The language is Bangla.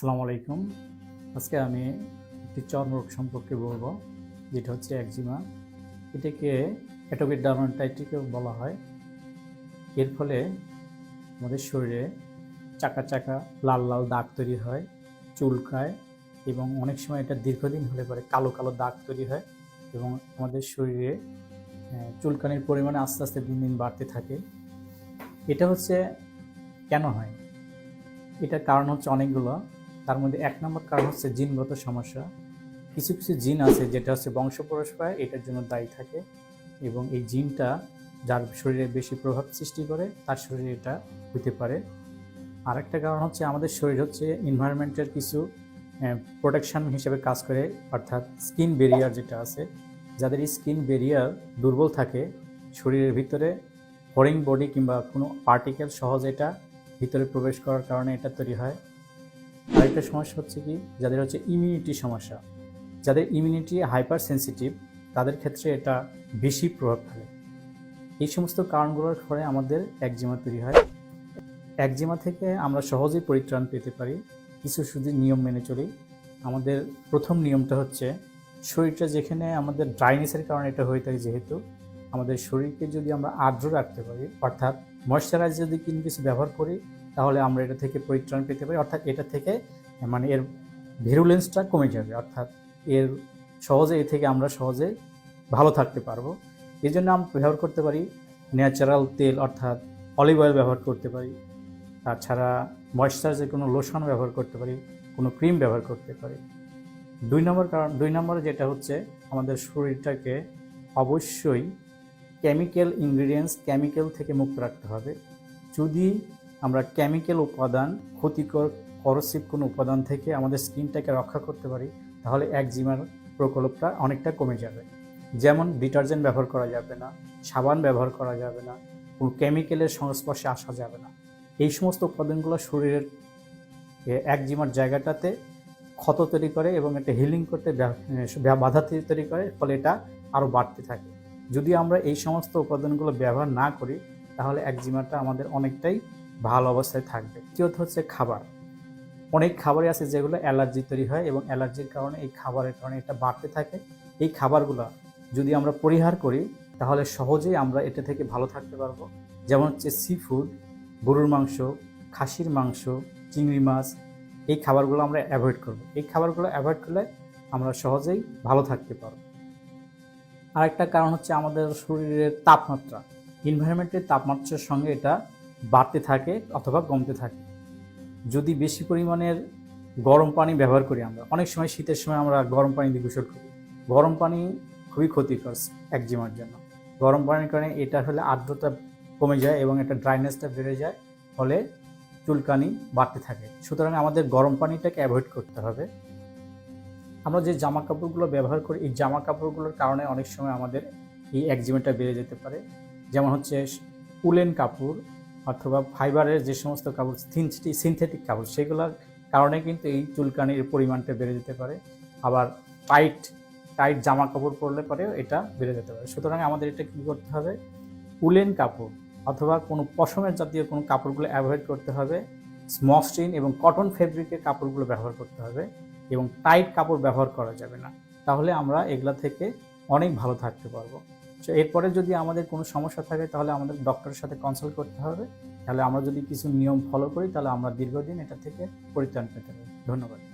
আসসালামু আলাইকুম। আজকে আমি একটি চর্মরোগ সম্পর্কে বলব, যেটা হচ্ছে একজিমা। এটাকে অ্যাটোপিক ডার্মাটাইটিসও বলা হয়। এর ফলে আমাদের শরীরে চাকা চাকা লাল লাল দাগ তৈরি হয়, চুলকায় এবং অনেক সময় এটা দীর্ঘদিন হলে পরে কালো কালো দাগ তৈরি হয় এবং আমাদের শরীরে চুলকানির পরিমাণ আস্তে আস্তে দিন দিন বাড়তে থাকে। এটা হচ্ছে কেন হয়? এটার কারণ হচ্ছে অনেকগুলো। তার মধ্যে এক নম্বর কারণ হচ্ছে জিনগত সমস্যা। কিছু কিছু জিন আছে যেটা হচ্ছে বংশ পরস্পরায় এটার জন্য দায়ী থাকে এবং এই জিনটা যার শরীরে বেশি প্রভাব সৃষ্টি করে, তার শরীরে এটা হতে পারে। আরেকটা কারণ হচ্ছে আমাদের শরীর হচ্ছে এনভায়রনমেন্টের কিছু প্রোটেকশন হিসেবে কাজ করে, অর্থাৎ স্কিন বেরিয়ার যেটা আছে, যাদের স্কিন বেরিয়ার দুর্বল থাকে, শরীরের ভিতরে ফরিং বডি কিংবা কোনো পার্টিকেল সহজে এটা ভিতরে প্রবেশ করার কারণে এটা তৈরি হয়। আরেকটা সমস্যা হচ্ছে কি? যাদের হচ্ছে ইমিউনিটি সমস্যা, যাদের ইমিউনিটি হাইপার সেন্সিটিভ তাদের ক্ষেত্রে এটা বেশি প্রভাব ফেলে। এই সমস্ত কারণগুলোর ফলে আমাদের একজিমা তৈরি হয়। একজিমা থেকে আমরা সহজেই পরিত্রাণ পেতে পারি, কিছু শুধু নিয়ম মেনে চলি। আমাদের প্রথম নিয়মটা হচ্ছে, শরীরটা যেখানে আমাদের ড্রাইনেসের কারণে এটা হয়ে থাকে যেহেতু, আমাদের শরীরকে যদি আমরা আর্দ্র রাখতে পারি, অর্থাৎ ময়শ্চারাইজ যদি কোনো কিছু ব্যবহার করি তাহলে আমরা এটা থেকে পরিত্রাণ পেতে পারি। অর্থাৎ এটা থেকে মানে এর ভিরুলেন্সটা কমে যাবে। অর্থাৎ এর সহজে এ থেকে আমরা সহজে ভালো থাকতে পারব। এই জন্য আমরা ব্যবহার করতে পারি ন্যাচারাল তেল, অর্থাৎ অলিভ অয়েল ব্যবহার করতে পারি। তাছাড়া ময়শ্চারাইজের কোনো লোশন ব্যবহার করতে পারি, কোনো ক্রিম ব্যবহার করতে পারি। দুই নম্বর কারণ, দুই নম্বরে যেটা হচ্ছে, আমাদের শরীরটাকে অবশ্যই কেমিক্যাল ইনগ্রিডিয়েন্টস কেমিক্যাল থেকে মুক্ত রাখতে হবে। যদি আমরা কেমিক্যাল উপাদান, ক্ষতিকর করসিভ কোনো উপাদান থেকে আমাদের স্কিনটাকে রক্ষা করতে পারি, তাহলে একজিমার প্রকল্পটা অনেকটা কমে যাবে। যেমন ডিটারজেন্ট ব্যবহার করা যাবে না, সাবান ব্যবহার করা যাবে না, কোনো কেমিক্যালের সংস্পর্শে আসা যাবে না। এই সমস্ত উপাদানগুলো শরীরের একজিমার জায়গাটাতে ক্ষত তৈরি করে এবং এটা হিলিং করতে বাধা তৈরি করে, ফলে এটা আরও বাড়তে থাকে। যদি আমরা এই সমস্ত উপাদানগুলো ব্যবহার না করি, তাহলে একজিমাটা আমাদের অনেকটাই ভালো অবস্থায় থাকবে। তৃতীয়ত হচ্ছে খাবার। অনেক খাবারই আছে যেগুলো অ্যালার্জি তৈরি হয় এবং অ্যালার্জির কারণে এই খাবারের কারণে এটা বাড়তে থাকে। এই খাবারগুলো যদি আমরা পরিহার করি, তাহলে সহজেই আমরা এটা থেকে ভালো থাকতে পারব। যেমন হচ্ছে সি ফুড গরুর মাংস, খাসির মাংস, চিংড়ি মাছ, এই খাবারগুলো আমরা অ্যাভয়েড করব। এই খাবারগুলো অ্যাভয়েড করলে আমরা সহজেই ভালো থাকতে পারব। আরেকটা কারণ হচ্ছে আমাদের শরীরের তাপমাত্রা। এনভায়রনমেন্টের তাপমাত্রার সঙ্গে এটা বাড়তে থাকে অথবা কমতে থাকে। যদি বেশি পরিমাণের গরম পানি ব্যবহার করি আমরা, অনেক সময় শীতের সময় আমরা গরম পানি দিয়ে গোসল করি। গরম পানি খুবই ক্ষতিকর একজিমার জন্য। গরম পানির কারণে এটা হলে আর্দ্রতা কমে যায় এবং এটা ড্রাইনেসটা বেড়ে যায়, ফলে চুলকানি বাড়তে থাকে। সুতরাং আমাদের গরম পানিটাকে অ্যাভয়েড করতে হবে। আমরা যে জামা কাপড়গুলো ব্যবহার করি, এই জামা কাপড়গুলোর কারণে অনেক সময় আমাদের এই একজিমাটা বেড়ে যেতে পারে। যেমন হচ্ছে উলেন কাপড় অথবা ফাইবারের যে সমস্ত কাপড় সিনথেটিক কাপড়, সেগুলোর কারণে কিন্তু এই চুলকানির পরিমাণটা বেড়ে যেতে পারে। আবার টাইট টাইট জামা কাপড় পরলে পরেও এটা বেড়ে যেতে পারে। সুতরাং আমাদের এটা কী করতে হবে? উলেন কাপড় অথবা কোনো পশমের জাতীয় কোনো কাপড়গুলো অ্যাভয়েড করতে হবে। স্মসটিন এবং কটন ফেব্রিকের কাপড়গুলো ব্যবহার করতে হবে এবং টাইট কাপড় ব্যবহার করা যাবে না। তাহলে আমরা এগুলা থেকে অনেক ভালো থাকতে পারব। তো এরপরে যদি আমাদের কোনো সমস্যা থাকে, তাহলে আমাদের ডক্টরের সাথে কনসাল্ট করতে হবে। তাহলে আমরা যদি কিছু নিয়ম ফলো করি, তাহলে আমরা দীর্ঘদিন এটা থেকে পরিত্রাণ পেতে পারি। ধন্যবাদ।